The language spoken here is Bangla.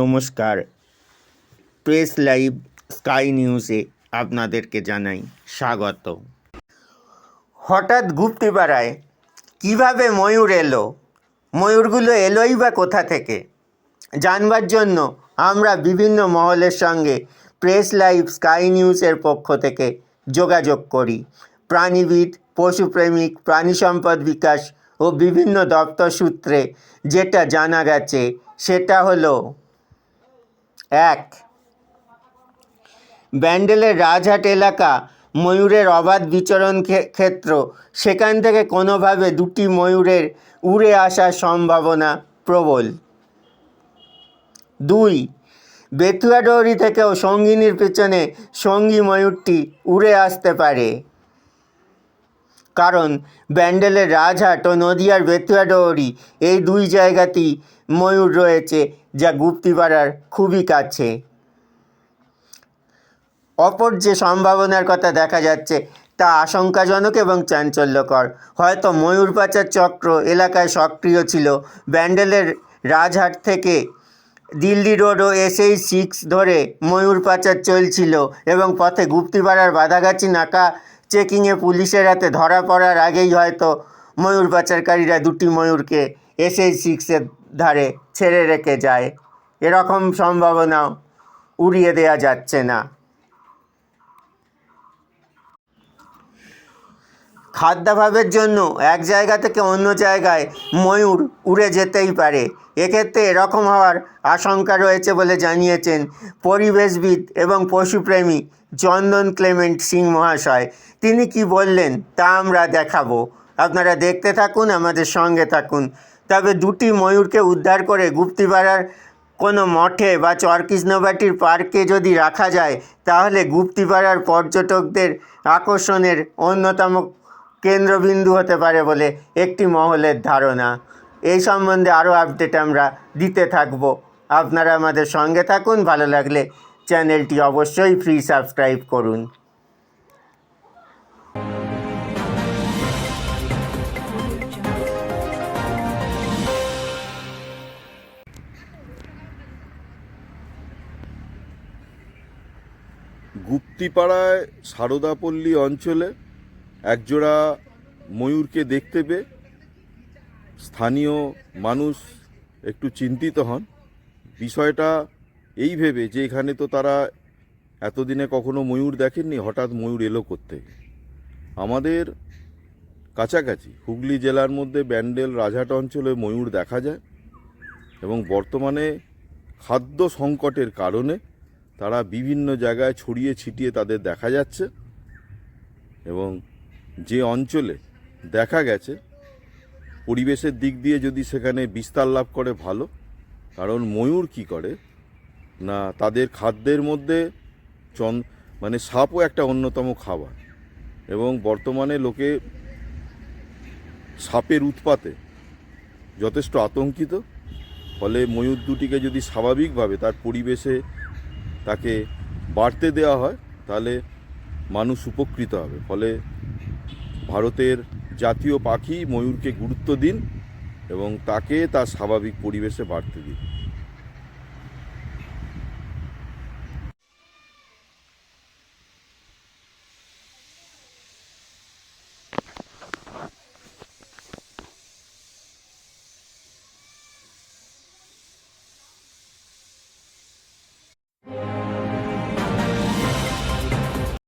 নমস্কার। প্রেস লাইভ স্কাই নিউজে আপনাদেরকে জানাই স্বাগত। হঠাৎ গুপ্তিপাড়ায় কীভাবে ময়ূর এলো? ময়ূরগুলো এলোই বা কোথা থেকে? জানবার জন্য আমরা বিভিন্ন মহলের সঙ্গে প্রেস লাইভ স্কাই নিউজের পক্ষ থেকে যোগাযোগ করি। প্রাণীবিদ, পশুপ্রেমিক, প্রাণী সম্পদ বিকাশ ও বিভিন্ন দপ্তর সূত্রে যেটা জানা গেছে সেটা হলো এক। ব্যান্ডেলের রাজহাট এলাকা, ময়ূরের অবাধ বিচরণ ক্ষেত্র, সেখান থেকে কোনোভাবে দুটি ময়ূরের উড়ে আসার সম্ভাবনা প্রবল। দুই বেতুয়াডৌরি থেকেও সঙ্গিনীর পেছনে সঙ্গী ময়ূরটি উড়ে আসতে পারে। কারণ ব্যান্ডেলের রাজহাট ও নদিয়ার বেতুয়াডৌরি এই দুই জায়গাতেই ময়ূর রয়েছে যা গুপ্তিপাড়ার খুবই কাছে। অপর যে সম্ভাবনার কথা দেখা যাচ্ছে তা আশঙ্কাজনক এবং চাঞ্চল্যকর। হয়তো ময়ূর পাচার চক্র এলাকায় সক্রিয় ছিল। ব্যান্ডেলের রাজহাট থেকে দিল্লি রোড ও এসএই সিক্স ধরে ময়ূর পাচার চলছিল এবং পথে গুপ্তিপাড়ার বাধাগাছি নাকা চেকিংয়ে পুলিশের হাতে ধরা পড়ার আগেই হয়তো ময়ূর পাচারকারীরা দুটি ময়ূরকে এসএই সিক্সের ধারে ছেড়ে রেখে যায়। এরকম সম্ভাবনাও উড়িয়ে দেওয়া যাচ্ছে না। খাদ্যাভাবের জন্য এক জায়গা থেকে অন্য জায়গায় ময়ূর উড়ে যেতেই পারে। এক্ষেত্রে এরকম হওয়ার আশঙ্কা রয়েছে বলে জানিয়েছেন পরিবেশবিদ এবং পশুপ্রেমী চন্দন ক্লেমেন্ট সিং মহাশয়। তিনি কি বললেন তা আমরা দেখাবো। আপনারা দেখতে থাকুন, আমাদের সঙ্গে থাকুন। তবে দুটি ময়ূরকে উদ্ধার করে গুপ্তিপাড়ার কোনো মঠে বা চরকৃষ্ণবাটির পার্কে যদি রাখা যায়, তাহলে গুপ্তিপাড়ার পর্যটকদের আকর্ষণের অন্যতম কেন্দ্রবিন্দু হতে পারে বলে একটি মহলের ধারণা। এই সম্বন্ধে আরও আপডেট আমরা দিতে থাকব। আপনারা আমাদের সঙ্গে থাকুন, ভালো লাগলে চ্যানেলটি অবশ্যই ফ্রি সাবস্ক্রাইব করুন। গুপ্তিপাড়ায় সারদাপল্লী অঞ্চলে একজোড়া ময়ূরকে দেখতে পেয়ে স্থানীয় মানুষ একটু চিন্তিত হন। বিষয়টা এই ভেবে যে এখানে তো তারা এতদিনে কখনো ময়ূর দেখেননি, হঠাৎ ময়ূর এলো করতে। আমাদের কাছাকাছি হুগলি জেলার মধ্যে ব্যান্ডেল রাজহাট অঞ্চলে ময়ূর দেখা যায় এবং বর্তমানে খাদ্য সংকটের কারণে তারা বিভিন্ন জায়গায় ছড়িয়ে ছিটিয়ে তাদের দেখা যাচ্ছে এবং যে অঞ্চলে দেখা গেছে, পরিবেশের দিক দিয়ে যদি সেখানে বিস্তার লাভ করে ভালো, কারণ ময়ূর কি করে? না, তাদের খাদ্যের মধ্যে চন মানে সাপও একটা অন্যতম খাবার। এবং বর্তমানে লোকে সাপের উৎপাতে যথেষ্ট আতঙ্কিত, ফলে ময়ূর দুটিকে যদি স্বাভাবিকভাবে তার পরিবেশে তাকে বাড়তে দেওয়া হয়, তাহলে মানুষ উপকৃত হবে। ফলে ভারতের জাতীয় পাখি ময়ূরকে গুরুত্ব দিন এবং তাকে তার স্বাভাবিক পরিবেশে বাড়তে দিন।